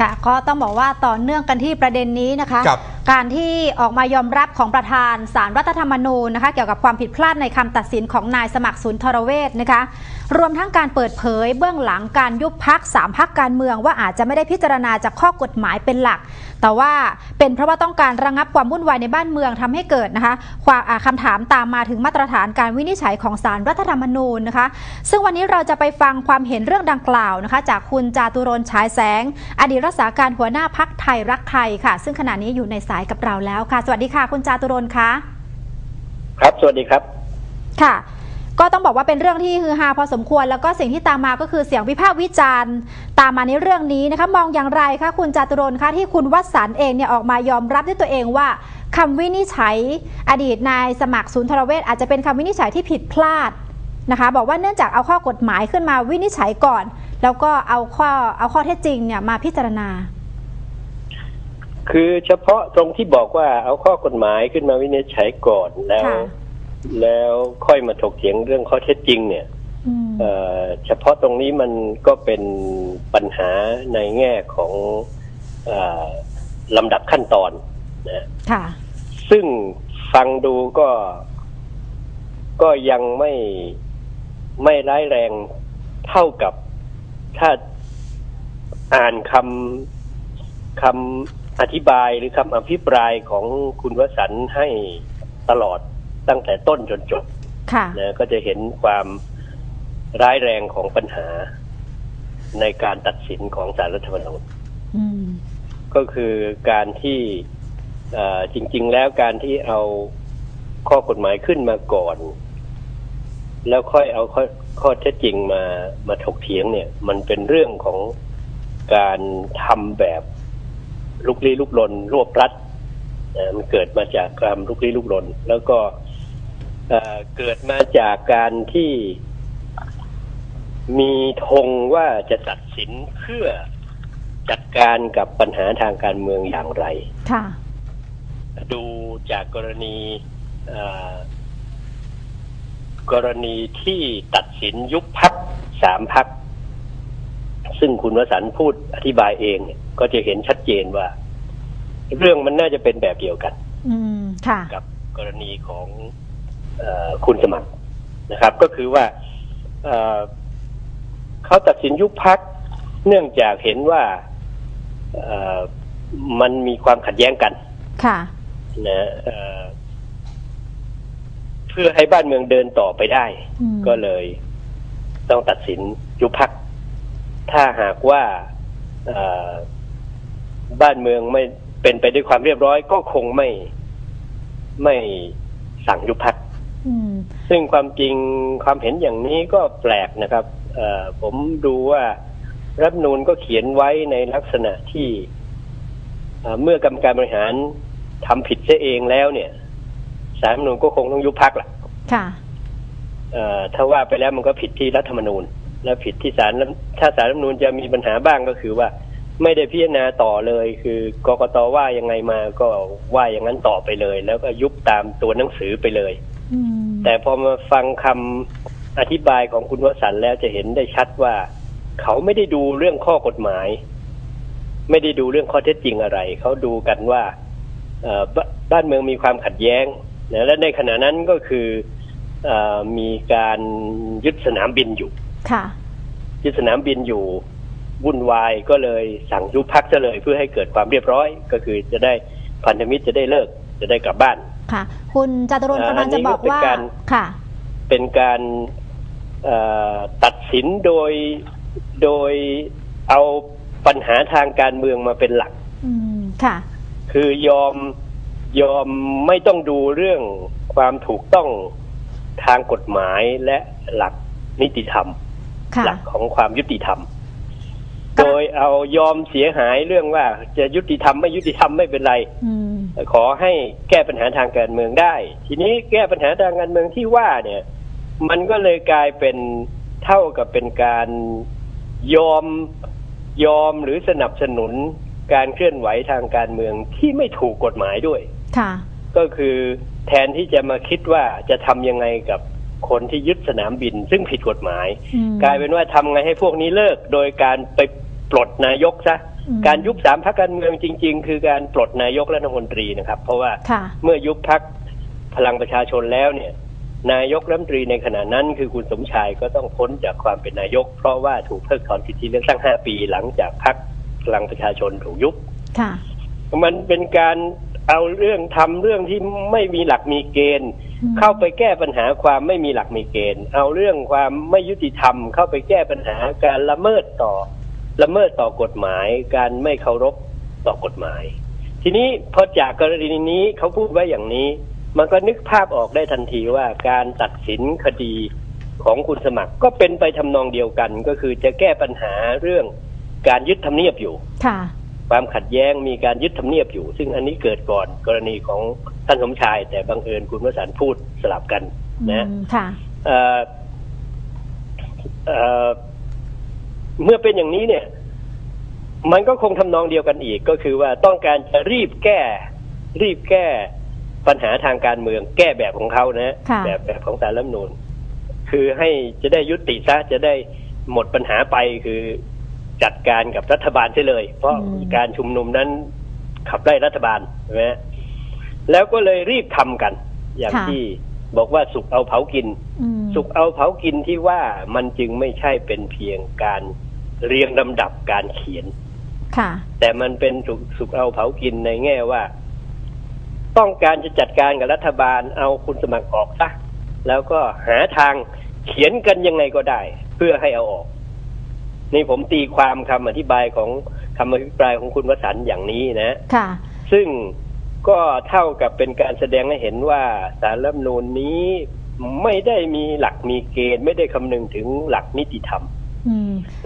ค่ะก็ต้องบอกว่าต่อเนื่องกันที่ประเด็นนี้นะคะครับการที่ออกมายอมรับของประธานสารรัฐธรรมนูญนะคะ เกี่ยวกับความผิดพลาดในคำตัดสินของนายสมัครศูนย์ทรเวชนะคะ รวมทั้งการเปิดเผยเบื้องหลังการยุบพักสามพักการเมืองว่าอาจจะไม่ได้พิจารณาจากข้อกฎหมายเป็นหลัก แต่ว่าเป็นเพราะว่าต้องการระงับความวุ่นวายในบ้านเมืองทำให้เกิดนะคะความอ่าคำถามตามมาถึงมาตรฐานการวินิจฉัยของสารรัฐธรรมนูญนะคะ ซึ่งวันนี้เราจะไปฟังความเห็นเรื่องดังกล่าวนะคะ จากคุณจาตุรนต์ฉายแสง อดีตรักษาการหัวหน้าพักไทยรักไทยค่ะ ซึ่งขณะนี้อยู่ในสายกับเราแล้วค่ะ สวัสดีค่ะ คุณจาตุรนต์คะครับ สวัสดีครับ ค่ะ ก็ต้องบอกว่าเป็นเรื่องที่ฮือฮาพอสมควร แล้วก็สิ่งที่ตามมาก็คือเสียงวิพากษ์วิจารณ์ ตามมาในเรื่องนี้นะคะมองอย่างไรคะคุณจาตุรนต์คะที่คุณวัสันต์เองเนี่ยออกมายอมรับด้วยตัวเองว่าคำวินิจฉัย อดีตนายสมัครศูนย์ทรเวชอาจจะเป็นคำวินิจฉัยที่ผิดพลาดนะคะบอกว่าเนื่องจากเอาข้อกฎหมายขึ้นมาวินิจฉัยก่อน แล้วก็เอาข้อเอาข้อเท็จจริงเนี่ยมาพิจารณา คือเฉพาะตรงที่บอกว่าเอาข้อกฎหมายขึ้นมาวินิจฉัยก่อนแล้วค่ะ แล้วค่อยมาถกเถียงเรื่องข้อเท็จจริง เนี่ยอืมเอ่อเฉพาะตรงนี้มันก็เป็นปัญหาในแง่ของเออลำดับขั้นตอนนะค่ะ ซึ่งฟังดูก็ ก็ยังไม่ไม่ร้ายแรงเท่ากับถ้าอ่านคำคำอธิบายหรือคำอภิปรายของคุณวสันต์ให้ตลอด ตั้งแต่ต้นจนจบค่ะนะก็จะเห็นความร้ายแรงของปัญหาในการตัดสินของสารรัฐธรรมนูญอืมก็คือการที่เอ่อจริง ๆ แล้วการที่เอาข้อกฎหมายขึ้นมาก่อน แล้วค่อยเอาข้อข้อเท็จจริงมามาถกเถียงเนี่ย มันเป็นเรื่องของการทำแบบลุกลี้ลุกลนรวบรัดนะมันเกิดมาจากการลุกลี้ลุกลนแล้วก็ เอ่อเกิดมาจากการที่มีธงว่าจะตัดสินเพื่อจัดการกับปัญหาทางการเมืองอย่างไร ค่ะ ดูจากกรณีเอ่อกรณีที่ตัดสินยุบพักสามพัก ซึ่งคุณวสันต์พูดอธิบายเองเนี่ยก็จะเห็นชัดเจนว่า เรื่องมันน่าจะเป็นแบบเดียวกัน อืม ค่ะ กับกรณีของเออ คุณสมัครนะครับ ก็คือว่าเอ่อเขาตัดสินยุบพักเนื่องจากเห็นว่าเอ่อมันมีความขัดแย้งกัน ค่ะนะเอ่อเพื่อให้บ้านเมืองเดินต่อไปได้อืมก็เลยต้องตัดสินยุบพัก ถ้าหากว่าเอ่อบ้านเมืองไม่เป็นไปด้วยความเรียบร้อย ก็คงไม่ไม่สั่งยุบพักอืม ซึ่งความจริงความเห็นอย่างนี้ก็แปลกนะครับเอ่อผมดูว่ารัฐธรรมนูนก็เขียนไว้ในลักษณะที่เอ่อเมื่อกรรมการบริหารทำผิดเสียเองแล้วเนี่ยสารรัฐธรรมนูนก็คงต้องยุบพักแหละค่ะเอ่อถ้าว่าไปแล้วมันก็ผิดที่รัฐธรรมนูญ และผิดที่ศาลรัฐถ้าศาลรัฐธรรมนูญจะมีปัญหาบ้างก็คือว่าไม่ได้พิจารณาต่อเลย คือกกตว่ายังไงมาก็ว่าอย่างนั้นต่อไปเลย แล้วก็ยุบตามตัวหนังสือไปเลยอืม แต่พอมาฟังคำอธิบายของคุณวสันต์แล้วจะเห็นได้ชัดว่า เขาไม่ได้ดูเรื่องข้อกฎหมาย ไม่ได้ดูเรื่องข้อเท็จจริงอะไร เขาดูกันว่าเอ่อบ้าบ้านเมืองมีความขัดแย้งนะและในขณะนั้นก็คือเออมีการยึดสนามบินอยู่ค่ะยึดสนามบินอยู่วุ่นวายก็เลยสั่งยุบพักซะเลยเพื่อให้เกิดความเรียบร้อย ก็คือจะได้พันธมิตรจะได้เลิกจะได้กลับบ้าน ค่ะ คุณจตุรนต์อ่ากำลังจะบอกว่าอันนี้ก็เป็นการค่ะ เป็นการเอ่อตัดสินโดยโดยเอาปัญหาทางการเมืองมาเป็นหลักอืมค่ะ คือยอมยอมไม่ต้องดูเรื่องความถูกต้องทางกฎหมายและหลักนิติธรรมค่ะหลักของความยุติธรรมก็ โดยเอายอมเสียหายเรื่องว่า จะยุติธรรมไม่ยุติธรรมไม่เป็นไรอืมขอให้แก้ปัญหาทางการเมืองได้ ทีนี้แก้ปัญหาทางการเมืองที่ว่าเนี่ย มันก็เลยกลายเป็นเท่ากับเป็นการยอมยอมหรือสนับสนุนการเคลื่อนไหวทางการเมืองที่ไม่ถูกกฎหมายด้วย ค่ะ ก็คือแทนที่จะมาคิดว่าจะทำยังไงกับคนที่ยึดสนามบิน ซึ่งผิดกฎหมายอืมกลายเป็นว่าทำไงให้พวกนี้เลิก โดยการไป ปลดนายกซะอืมการยุบสามพักการเมืองจริง ๆ คือการปลดนายกรัฐมนตรีนะครับ เพราะว่าค่ะเมื่อยุบพักพลังประชาชนแล้วเนี่ย นายกรัฐมนตรีในขณะนั้นคือคุณสมชายก็ต้องพ้นจากความเป็นนายก เพราะว่าถูกเพิกถอนสิทธิเลือกตั้งห้าปีหลังจากพักพลังประชาชนถูกยุบค่ะมันเป็นการเอาเรื่องทำเรื่องที่ไม่มีหลักมีเกณฑ์อืมเข้าไปแก้ปัญหาความไม่มีหลักมีเกณฑ์ เอาเรื่องความไม่ยุติธรรม เข้าไปแก้ปัญหาการละเมิดต่อ ละเมิดต่อกฎหมาย การไม่เคารพต่อกฎหมาย ทีนี้พอจากกรณีนี้เขาพูดไว้อย่างนี้ มันก็นึกภาพออกได้ทันทีว่าการตัดสินคดีของคุณสมัครก็เป็นไปทำนองเดียวกัน ก็คือจะแก้ปัญหาเรื่องการยึดทำเนียบอยู่ค่ะความขัดแย้งมีการยึดทำเนียบอยู่ ซึ่งอันนี้เกิดก่อนกรณีของท่านสมชาย แต่บังเอิญคุณวสันต์พูดสลับกันนะอืมค่ะ เอ่อเอ่อเมื่อเป็นอย่างนี้เนี่ย มันก็คงทำนองเดียวกันอีก ก็คือว่าต้องการจะรีบแก้ รีบแก้ปัญหาทางการเมือง แก้แบบของเขานะค่ะแบบแบบของสารรัฐธรรมนูญคือให้จะได้ยุติซะจะได้หมดปัญหาไปคือจัดการกับรัฐบาลใช่เลย เพราะอืมการชุมนุมนั้นขับไล่รัฐบาลใช่ไหมแล้วก็เลยรีบทำกัน อย่างที่บอกว่าสุกเอาเผากินอืมสุกเอาเผากินที่ว่ามันจึงไม่ใช่เป็นเพียงการ เรียงลำดับการเขียน ค่ะ แต่มันเป็นสุกสุกเอาเผากินในแง่ว่า ต้องการจะจัดการกับรัฐบาลเอาคุณสมัครออกซะแล้วก็หาทางเขียนกันยังไงก็ได้ เพื่อให้เอาออก นี่ผมตีความคำอธิบายของคำอภิปรายของคุณวสันต์อย่างนี้นะค่ะ ซึ่งก็เท่ากับเป็นการแสดงให้เห็นว่าสารรัฐธรรมนูญนี้ไม่ได้มีหลักมีเกณฑ์ ไม่ได้คำนึงถึงหลักนิติธรรมอืม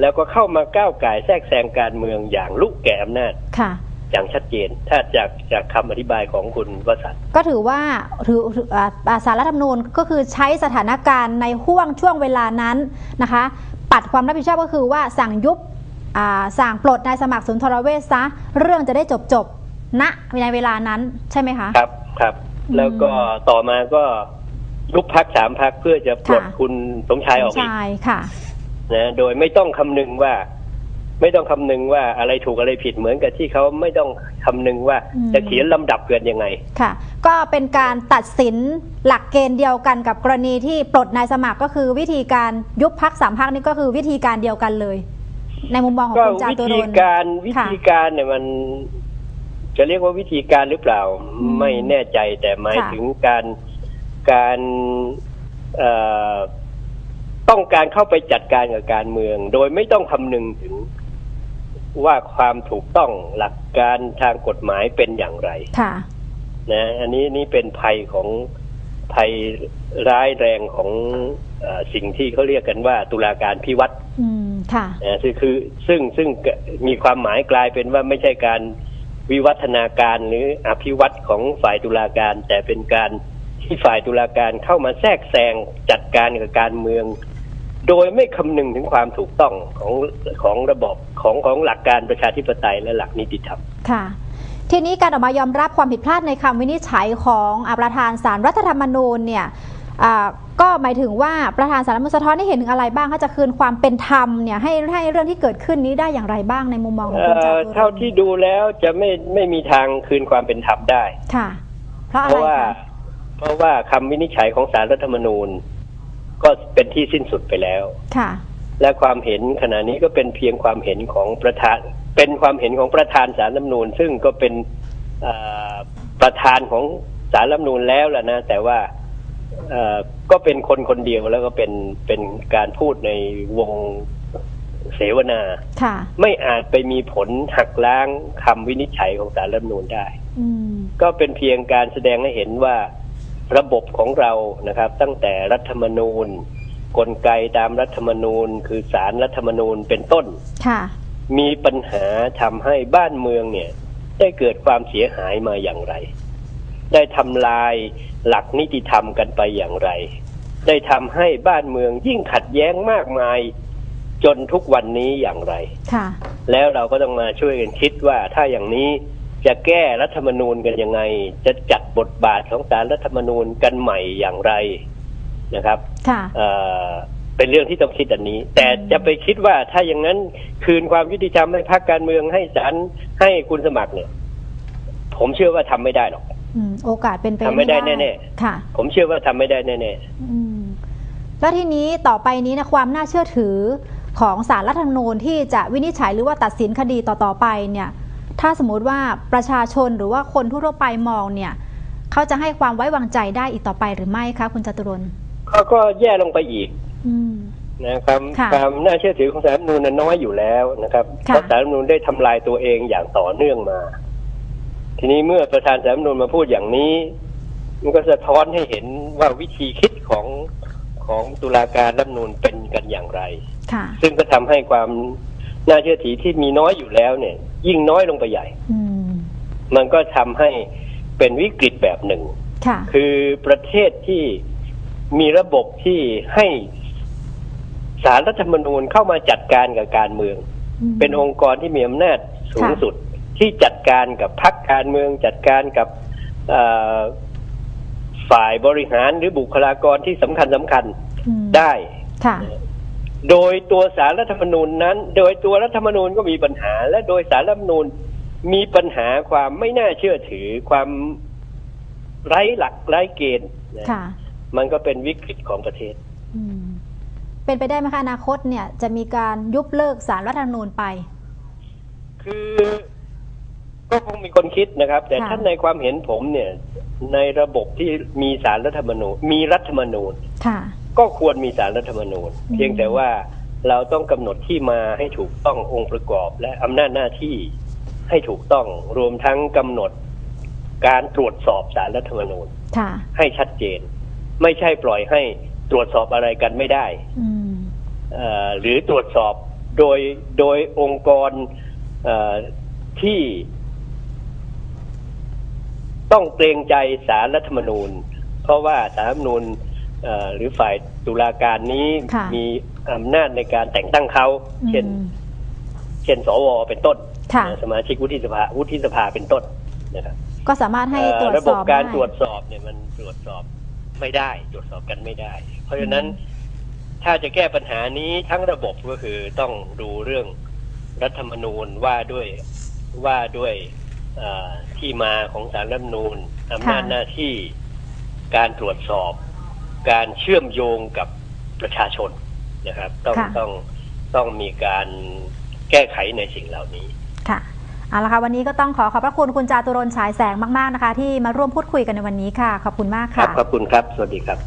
แล้วก็เข้ามาก้าวไก่ายแทรกแซงการเมืองอย่างลุกแก่อำนาจค่ะอย่างชัดเจน ถ้าจากจากคำอธิบายของคุณวสันต์ก็ถือว่าถือถืออ่าอ่าสารรัฐธรรมนูญก็คือใช้สถานการณ์ในห่วงช่วงเวลานั้นนะคะ ปัดความรับผิดชอบก็คือว่าสั่งยุบอ่าสั่งปลดนายสมัครสุนทรเวชซะ เรื่องจะได้จบจบๆณในเวลานั้นใช่ไหมคะ ครับครับอืมแล้วก็ต่อมาก็ยุบพักสามพักเพื่อจะปลดค่ะคุณสมชายออกอีกชายค่ะ นะโดยไม่ต้องคำนึงว่า ไม่ต้องคำนึงว่าอะไรถูกอะไรผิดเหมือนกับที่เขาไม่ต้องคำนึงว่าอืมจะเขียนลำดับเกินยังไง ค่ะ ก็เป็นการตัดสินหลักเกณฑ์เดียวกันกับกรณีที่ปลดนายสมัครก็คือวิธีการยุบพักสามพักนี่ก็คือวิธีการเดียวกันเลย ในมุมมองของก็คุณจาวิตุรธีนต์การวิค่ะธีการเนี่ยมันจะเรียกว่าวิธีการหรือเปล่าอืมไม่แน่ใจแต่หมายค่ะถึงการการเอ่อ ต้องการเข้าไปจัดการกับการเมือง โดยไม่ต้องคำนึงถึงว่าความถูกต้องหลักการทางกฎหมายเป็นอย่างไรค่ะนะอันนี้นี่เป็นภัยของภัยร้ายแรงของเออสิ่งที่เขาเรียกกันว่า ตุลาการพิวัตรอืมค่ะนะซึ่งคือซึ่งซึ่งมีความหมายกลายเป็นว่าไม่ใช่การวิวัฒนาการหรืออภิวัตของฝ่ายตุลาการ แต่เป็นการที่ฝ่ายตุลาการเข้ามาแทรกแซงจัดการกับการเมือง โดยไม่คำนึงถึงความถูกต้องของของระบบของของหลักการประชาธิปไตยและหลักนิติธรรมค่ะ ทีนี้การออกมายอมรับความผิดพลาดในคำวินิจฉัยของอาประธานสารรัฐธรรมนูญเนี่ยอ่าก็หมายถึงว่าประธานสารรัฐธรรมนูญสะท้อนให้เห็นถึงอะไรบ้างถ้าจะคืนความเป็นธรรมเนี่ยให้ให้เรื่องที่เกิดขึ้นนี้ได้อย่างไรบ้างในมุมมองของเอ่คุณจาอตุรนต์เท่าที่ดูแล้วจะไม่ไม่มีทางคืนความเป็นธรรมได้ค่ะ เพราะอะเพไรราะว่าคะเพราะว่าคำวินิจฉัยของสารรัฐธรรมนูญ ก็เป็นที่สิ้นสุดไปแล้ว ค่ะ และความเห็นขณะนี้ก็เป็นเพียงความเห็นของประธาน เป็นความเห็นของประธานสารรัฐธรรมนูญซึ่งก็เป็นเอ่อประธานของสารรัฐธรรมนูญแล้วแหละนะ แต่ว่าเอ่อก็เป็นคนคนเดียวแล้วก็เป็นเป็นการพูดในวงเสวนาค่ะไม่อาจไปมีผลหักล้างคำวินิจฉัยของสารรัฐธรรมนูญได้อืมก็เป็นเพียงการแสดงให้เห็นว่า ระบบของเรานะครับ ตั้งแต่รัฐธรรมนูญ กลไกตามรัฐธรรมนูญ คือสารรัฐธรรมนูญเป็นต้นค่ะมีปัญหาทำให้บ้านเมืองเนี่ย ได้เกิดความเสียหายมาอย่างไร ได้ทำลายหลักนิติธรรมกันไปอย่างไร ได้ทำให้บ้านเมืองยิ่งขัดแย้งมากมายจนทุกวันนี้อย่างไร ค่ะ แล้วเราก็ต้องมาช่วยกันคิดว่าถ้าอย่างนี้ จะแก้รัฐธรรมนูญกันยังไง จะจัดบทบาทของสารรัฐธรรมนูญกันใหม่อย่างไรนะครับค่ะเอ่อเป็นเรื่องที่ต้องคิดอันนี้ แต่จะไปคิดว่าถ้าอย่างนั้นคืนความยุติธรรมให้พรรคการเมืองให้ศาลให้คุณสมัครเนี่ย ผมเชื่อว่าทำไม่ได้หรอกอืมโอกาสเป็นไปทำไม่ได้แน่ๆค่ะ ผมเชื่อว่าทำไม่ได้แน่อืมแล้วทีนี้ต่อไปนี้นะความน่าเชื่อถือของสารรัฐธรรมนูญที่จะวินิจฉัยหรือว่าตัดสินคดีต่อๆไปเนี่ย ถ้าสมมติว่าประชาชนหรือว่าคนทั่วๆไปมองเนี่ยเขาจะให้ความไว้วางใจได้อีกต่อไปหรือไม่คะคุณจตุรนต์ๆเขาก็แย่ลงไปอีกอืมนะครับค่ะความน่าเชื่อถือของสารรัฐธรรมนูญนั้นน้อยอยู่แล้วนะครับค่ะเพราะสารรัฐธรรมนูญได้ทำลายตัวเองอย่างต่อเนื่องมา ทีนี้เมื่อประธานสารรัฐธรรมนูญมาพูดอย่างนี้ มันก็สะท้อนให้เห็นว่าวิธีคิดของของตุลาการรัฐธรรมนูญเป็นกันอย่างไรค่ะซึ่งก็ทำให้ความน่าเชื่อถือที่มีน้อยอยู่แล้วเนี่ย ยิ่งน้อยลงไปใหญ่อืมมันก็ทำให้เป็นวิกฤตแบบหนึ่งค่ะคือประเทศที่มีระบบที่ให้สารรัฐธรรมนูญเข้ามาจัดการกับการเมืองมเป็นองค์กรที่มีอำนาจสูงค่ะสุดที่จัดการกับพรรคการเมืองจัดการกับเอ่อฝ่ายบริหารหรือบุคลากรที่สำคัญสำคัญอืมได้ค่ะ โดยตัวสารรัฐธรรมนูญนั้น โดยตัวรัฐธรรมนูญก็มีปัญหา และโดยสารรัฐธรรมนูญมีปัญหาความไม่น่าเชื่อถือความไร้หลักไร้เกณฑ์นะค่ะมันก็เป็นวิกฤตของประเทศอืมเป็นไปได้ไหมคะอนาคตเนี่ยจะมีการยุบเลิกสารรัฐธรรมนูญไป คือก็คงมีคนคิดนะครับ แต่ค่ะถ้าในความเห็นผมเนี่ย ในระบบที่มีสารรัฐธรรมนูญ มีรัฐธรรมนูญค่ะ ก็ควรมีสารรัฐธรรมนูญอืมเพียงแต่ว่าเราต้องกำหนดที่มาให้ถูกต้ององค์ประกอบ และอำนาจหน้าที่ให้ถูกต้องรวมทั้งกำหนดการตรวจสอบสารรัฐธรรมนูญค่ะให้ชัดเจน ไม่ใช่ปล่อยให้ตรวจสอบอะไรกันไม่ได้อืมเอ่อหรือตรวจสอบโดยโดยองค์กรเออที่ต้องเกรงใจสารรัฐธรรมนูญ เพราะว่าสารรัฐธรรมนูญเอ่อ หรือฝ่ายตุลาการนี้ค่ะ มีอำนาจในการแต่งตั้งเขาเช่นอืมเช่น สวเป็นต้นค่ะสมาชิกวุฒิสภาวุฒิสภาเป็นต้นนะครับก็สามารถให้เอ่อตรวจระสบบอบการได้ ตรวจสอบเนี่ยมันตรวจสอบไม่ได้ ตรวจสอบกันไม่ได้ เพราะฉะนั้นถ้าจะแก้ปัญหานี้ทั้งระบบก็คือต้องดูเรื่องรัฐธรรมนูญว่าด้วยว่าด้วยเอ่อที่มาของสารรัฐธรรมนูญอำนาจค่ะ หน้าที่การตรวจสอบ การเชื่อมโยงกับประชาชนนะครับ ต้องค่ะต้องต้องมีการแก้ไขในสิ่งเหล่านี้ค่ะเอาละค่ะวันนี้ก็ต้องขอขอบพระคุณคุณจาตุรนต์ฉายแสงมาก ๆนะคะ ที่มาร่วมพูดคุยกันในวันนี้ค่ะ ขอบคุณมากครับค่ะขอบคุณครับ สวัสดีครับ